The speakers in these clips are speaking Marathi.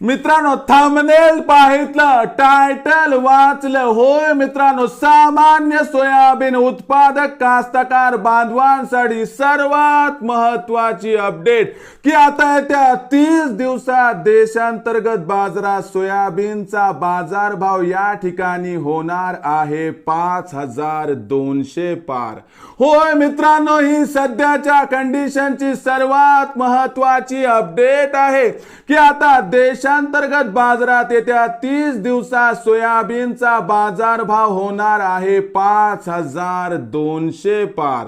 मित्रांनो थंबनेल पाहितलं टायटल वाचलं. होय मित्रांनो सामान्य सोयाबीन उत्पादक कास्तकार बांधवांसाठी सर्वात महत्वाची अपडेट की आता येत्या तीस दिवसात देशांतर्गत बाजारात सोयाबीनचा बाजारभाव या ठिकाणी होणार आहे पाच हजार दोनशे पार. होय मित्रांनो ही सध्याच्या कंडिशनची सर्वात महत्वाची अपडेट आहे. की आता देश देशांतर्गत बाजारात येत्या तीस दिवसात सोयाबीनचा बाजारभाव होणार आहे पाच हजार दोनशे पार.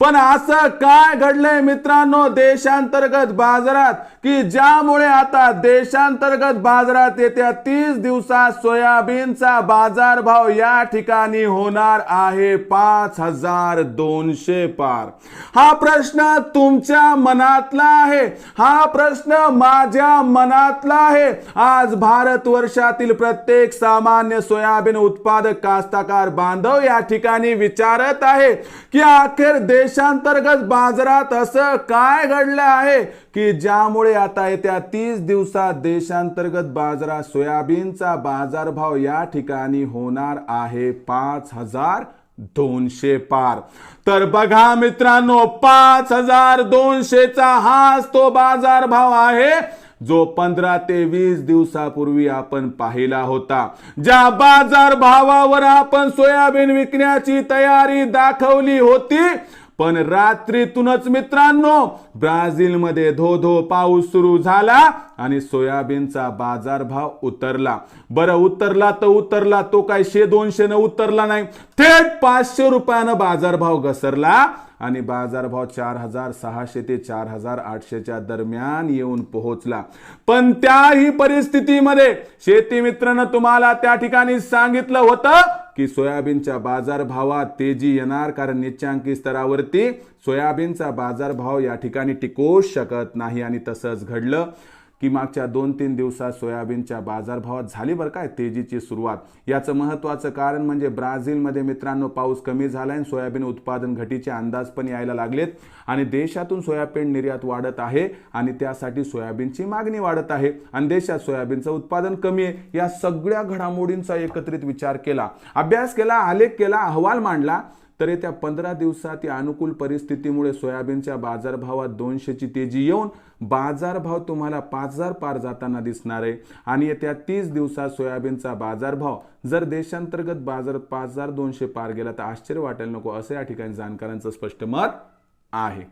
पण असं काय घडलंय मित्रांनो देशांतर्गत बाजारात? की ज्यामुळे आता देशांतर्गत बाजारात येत्या तीस दिवसात सोयाबीनचा बाजारभाव या ठिकाणी होणार आहे पाच हजार दोनशे पार. हा प्रश्न तुमच्या मनातला आहे. हा प्रश्न माझ्या मनातला आहे. आज भारत वर्षातील प्रत्येक सामान्य सोयाबीन उत्पादक कास्ताकार बांधव या ठिकाणी विचारत आहे की अखेर देशांतर्गत बाजारात असं काय घडलं आहे? की ज्यामुळे आता येत्या तीस दिवसात देशांतर्गत बाजारात सोयाबीनचा बाजारभाव या ठिकाणी होणार आहे पाच हजार दोनशे पार. तर बघा मित्रांनो पाच हजार दोनशेचा हाच तो बाजार भाव आहे. जो पंधरा ते वीस दिवसापूर्वी आपण पाहिला होता. ज्या बाजार भावावर आपण सोयाबीन विकण्याची तयारी दाखवली होती पण रात्रीतूनच मित्रांनो ब्राझीलमध्ये धो धो पाऊस सुरू झाला आणि सोयाबीनचा बाजारभाव उतरला. बरं उतरला तर उतरला तो काय शे दोनशे न उतरला नाही. थेट पाचशे रुपयानं बाजारभाव घसरला आणि बाजारभाव चार हजार सहाशे ते चार हजार आठशेच्या दरम्यान येऊन पोहोचला. पण त्याही परिस्थितीमध्ये शेती मित्रांनो तुम्हाला त्या ठिकाणी सांगितलं होतं की सोयाबीनच्या बाजारभावात तेजी येणार कारण निच्चांकी स्तरावरती सोयाबीनचा बाजारभाव या ठिकाणी टिकू शकत नाही आणि तसंच घडलं. की मागच्या दोन तीन दिवसात सोयाबीनच्या बाजारभावात झाली बरं काय तेजीची सुरुवात. याचं महत्त्वाचं कारण म्हणजे ब्राझीलमध्ये मित्रांनो पाऊस कमी झाला आणि सोयाबीन उत्पादन घटीचे अंदाज पण यायला लागलेत. आणि देशातून सोयाबीन निर्यात वाढत आहे आणि त्यासाठी सोयाबीनची मागणी वाढत आहे. आणि देशात सोयाबीनचं उत्पादन कमी आहे या सगळ्या घडामोडींचा एकत्रित विचार केला. अभ्यास केला आलेख केला अहवाल मांडला. तर येत्या पंधरा दिवसात या अनुकूल परिस्थितीमुळे सोयाबीनच्या बाजारभावात दोनशेची तेजी येऊन बाजारभाव तुम्हाला पाच हजार पार जाताना दिसणार आहे. आणि येत्या तीस दिवसात सोयाबीनचा बाजारभाव जर देशांतर्गत बाजार पाच हजार दोनशे पार गेला तर आश्चर्य वाटायला नको असं या ठिकाणी जाणकारांचं स्पष्ट मत आहे.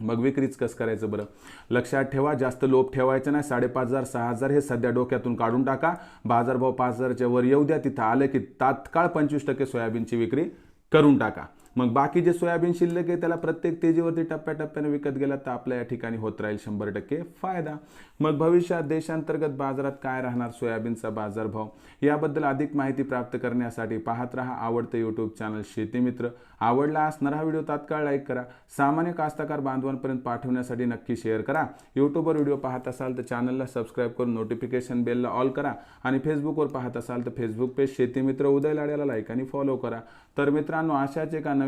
मग विक्रीच कसं करायचं बरं? लक्षात ठेवा जास्त लोभ ठेवायचं नाही. साडेपाच हजार सहा हजार हे सध्या डोक्यातून काढून टाका. बाजारभाव पाच हजारच्या वर येऊ द्या. तिथं आलं की तात्काळ पंचवीस टक्के सोयाबीनची विक्री करून टाका. मग बाकी जे सोयाबीन शिल्लक आहे त्याला प्रत्येक तेजीवरती टप्प्याटप्प्याने विकत गेला तर आपल्या या ठिकाणी होत राहील शंभर टक्के फायदा. मग भविष्यात देशांतर्गत बाजारात काय राहणार सोयाबीनचा बाजारभाव? याबद्दल अधिक माहिती प्राप्त करण्यासाठी पाहत राहा आवडतं यूट्यूब चॅनल शेतीमित्र आवडला असणारा हा व्हिडिओ तात्काळ लाईक करा. सामान्य कास्तकार बांधवांपर्यंत पाठवण्यासाठी नक्की शेअर करा. यूट्यूबवर व्हिडिओ पाहत असाल तर चॅनलला सबस्क्राईब करून नोटिफिकेशन बेलला ऑल करा आणि फेसबुकवर पाहत असाल तर फेसबुक पेज शेतीमित्र उदय लाड्याला लाईक आणि फॉलो करा. तर मित्रांनो अशाच एका नवीन